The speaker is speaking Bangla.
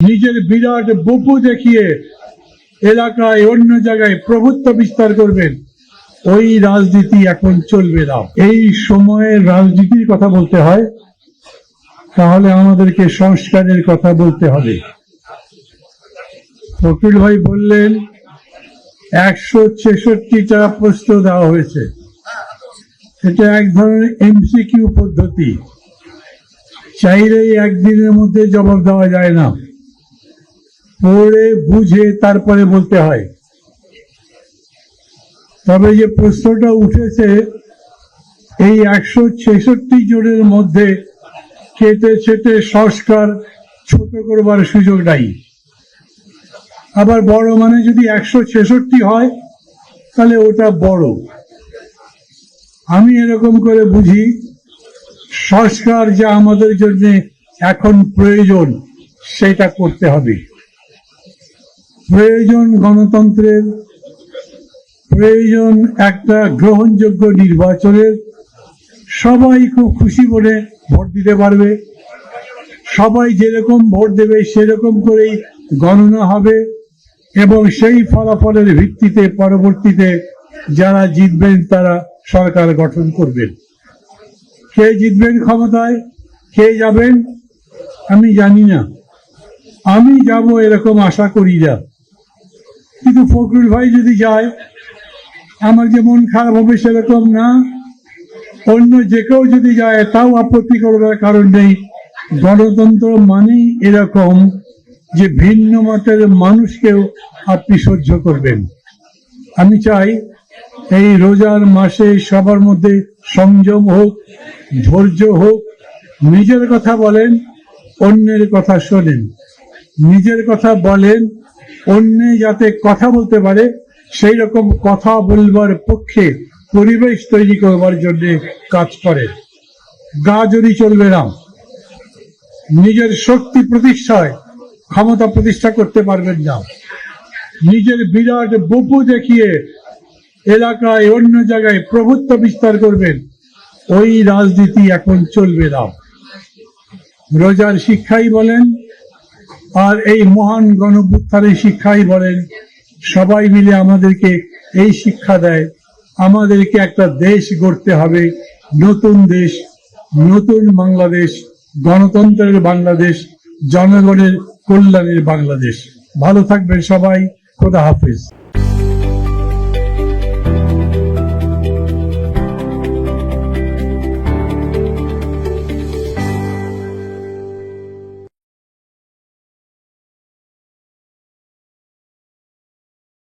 নিজের বিরাট বপু দেখিয়ে এলাকায় অন্য জায়গায় প্রভুত্ব বিস্তার করবেন, ওই রাজনীতি এখন চলবে না। এই সময়ে রাজনীতির কথা বলতে হয়, তাহলে আমাদেরকে সংস্কারের কথা বলতে হবে। ফকির ভাই বললেন, একশো ছেষট্টিটা প্রশ্ন দেওয়া হয়েছে। এটা এক ধরনের এমসিকিউ পদ্ধতি। চাইলেই একদিনের মধ্যে জবাব দেওয়া যায় না। পড়ে, বুঝে, তারপরে বলতে হয়। তবে যে প্রশ্নটা উঠেছে, এই একশো ছেষট্টি জনের মধ্যে কেটে ছেটে সংস্কার ছোট করবার সুযোগ নাই। আবার বড় মানে যদি একশো ছেষট্টি হয়, তাহলে ওটা বড়। আমি এরকম করে বুঝি, সংস্কার যা আমাদের জন্য এখন প্রয়োজন, সেটা করতে হবে। প্রয়োজন গণতন্ত্রের, প্রয়োজন একটা গ্রহণযোগ্য নির্বাচনের, সবাই খুব খুশি মনে ভোট দিতে পারবে। সবাই যেরকম ভোট দেবে সেরকম করেই গণনা হবে এবং সেই ফলাফলের ভিত্তিতে পরবর্তীতে যারা জিতবেন তারা সরকার গঠন করবেন। কে জিতবেন ক্ষমতায়? কে যাবেন? আমি জানি না। আমি যাব এরকম আশা করি না। কিন্তু ফখরুল ভাই যদি যায়, আমার যে মন খারাপ হবে সেরকম না। অন্য যে কেউ যদি যায়, তাও আপত্তি করবার কারণ নেই। গণতন্ত্র মানেই এরকম যে ভিন্ন মতের মানুষকেও আপনি সহ্য করবেন। আমি চাই এই রোজার মাসে সবার মধ্যে সংযম হোক, ধৈর্য হোক, নিজের কথা বলেন, অন্যের কথা শোনেন। নিজের কথা বলেন অন্যে যাতে কথা বলতে পারে, সেই রকম কথা বলবার পক্ষে পরিবেশ তৈরি করবার জন্য কাজ করেন গা যদি চলবে না, নিজের শক্তি প্রতিষ্ঠায় ক্ষমতা প্রতিষ্ঠা করতে পারবেন না। নিজের বিরাট বুকু দেখিয়ে এলাকায় অন্য জায়গায় প্রভুত্ব বিস্তার করবেন, ওই রাজনীতি এখন চলবে না। রোজার শিক্ষাই বলেন আর এই মহান গণভুত্থানের শিক্ষাই বলেন, সবাই মিলে আমাদেরকে এই শিক্ষা দেয়, আমাদেরকে একটা দেশ গড়তে হবে, নতুন দেশ, নতুন বাংলাদেশ, গণতন্ত্রের বাংলাদেশ, জনগণের কল্যাণের বাংলাদেশ। ভালো থাকবেন সবাই, খোদা হাফিজ।